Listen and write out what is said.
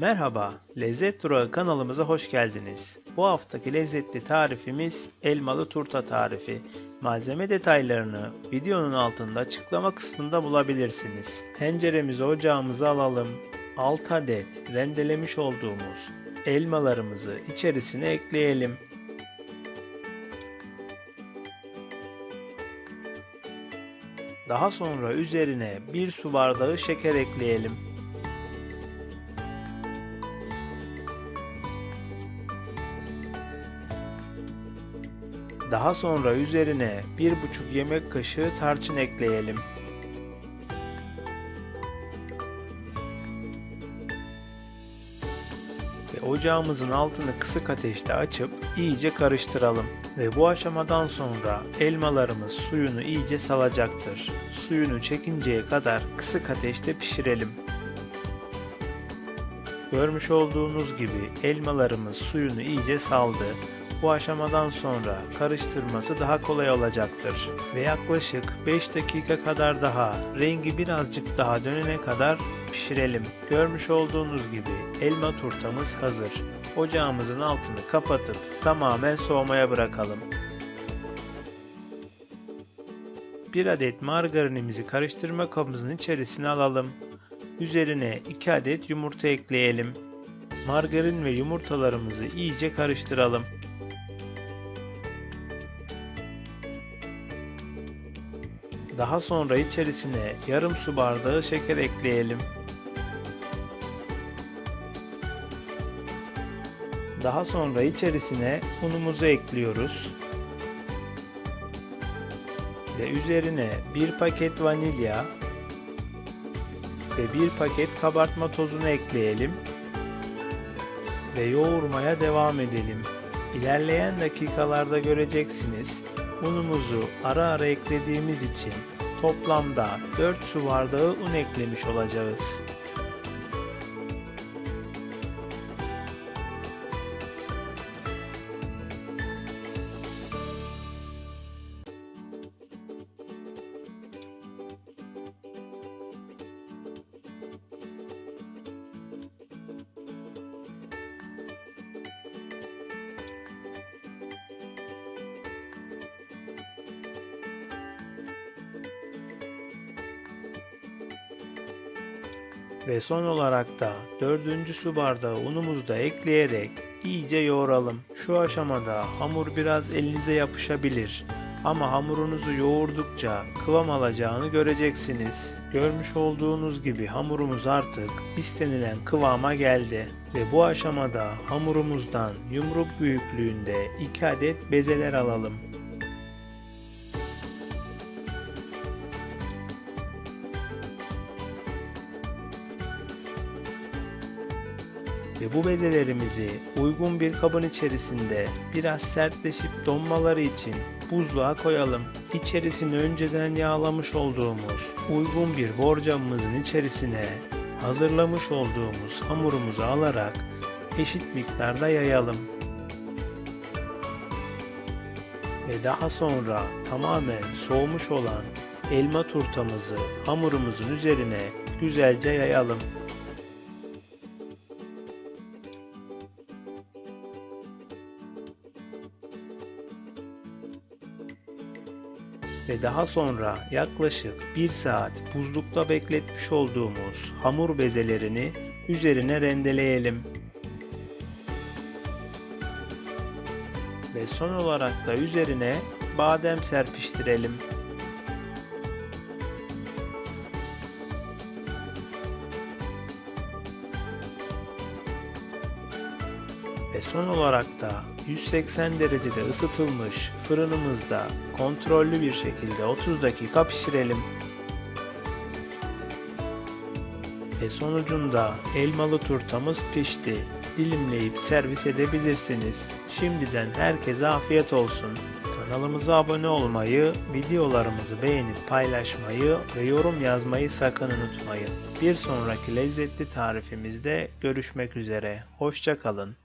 Merhaba, Lezzet Durağı kanalımıza hoş geldiniz. Bu haftaki lezzetli tarifimiz elmalı turta tarifi. Malzeme detaylarını videonun altında açıklama kısmında bulabilirsiniz. Tenceremizi ocağımıza alalım. 6 adet rendelemiş olduğumuz elmalarımızı içerisine ekleyelim. Daha sonra üzerine 1 su bardağı şeker ekleyelim. Daha sonra üzerine 1,5 yemek kaşığı tarçın ekleyelim. Ve ocağımızın altını kısık ateşte açıp iyice karıştıralım. Ve bu aşamadan sonra elmalarımız suyunu iyice salacaktır. Suyunu çekinceye kadar kısık ateşte pişirelim. Görmüş olduğunuz gibi elmalarımız suyunu iyice saldı. Bu aşamadan sonra karıştırması daha kolay olacaktır. Ve yaklaşık 5 dakika kadar daha rengi birazcık daha dönene kadar pişirelim. Görmüş olduğunuz gibi elma turtamız hazır. Ocağımızın altını kapatıp tamamen soğumaya bırakalım. 1 adet margarinimizi karıştırma kabımızın içerisine alalım. Üzerine 2 adet yumurta ekleyelim. Margarin ve yumurtalarımızı iyice karıştıralım. Daha sonra içerisine yarım su bardağı şeker ekleyelim. Daha sonra içerisine unumuzu ekliyoruz. Ve üzerine bir paket vanilya ve bir paket kabartma tozunu ekleyelim ve yoğurmaya devam edelim. İlerleyen dakikalarda göreceksiniz unumuzu ara ara eklediğimiz için toplamda 4 su bardağı un eklemiş olacağız. Ve son olarak da dördüncü su bardağı unumuzu da ekleyerek iyice yoğuralım. Şu aşamada hamur biraz elinize yapışabilir. Ama hamurunuzu yoğurdukça kıvam alacağını göreceksiniz. Görmüş olduğunuz gibi hamurumuz artık istenilen kıvama geldi. Ve bu aşamada hamurumuzdan yumruk büyüklüğünde 2 adet bezeler alalım. Ve bu bezelerimizi uygun bir kabın içerisinde biraz sertleşip donmaları için buzluğa koyalım. İçerisini önceden yağlamış olduğumuz uygun bir borcamımızın içerisine hazırlamış olduğumuz hamurumuzu alarak eşit miktarda yayalım. Ve daha sonra tamamen soğumuş olan elma turtamızı hamurumuzun üzerine güzelce yayalım. Ve daha sonra yaklaşık 1 saat buzlukta bekletmiş olduğumuz hamur bezelerini üzerine rendeleyelim. Ve son olarak da üzerine badem serpiştirelim. Ve son olarak da 180 derecede ısıtılmış fırınımızda kontrollü bir şekilde 30 dakika pişirelim. Ve sonucunda elmalı turtamız pişti. Dilimleyip servis edebilirsiniz. Şimdiden herkese afiyet olsun. Kanalımıza abone olmayı, videolarımızı beğenip paylaşmayı ve yorum yazmayı sakın unutmayın. Bir sonraki lezzetli tarifimizde görüşmek üzere. Hoşçakalın.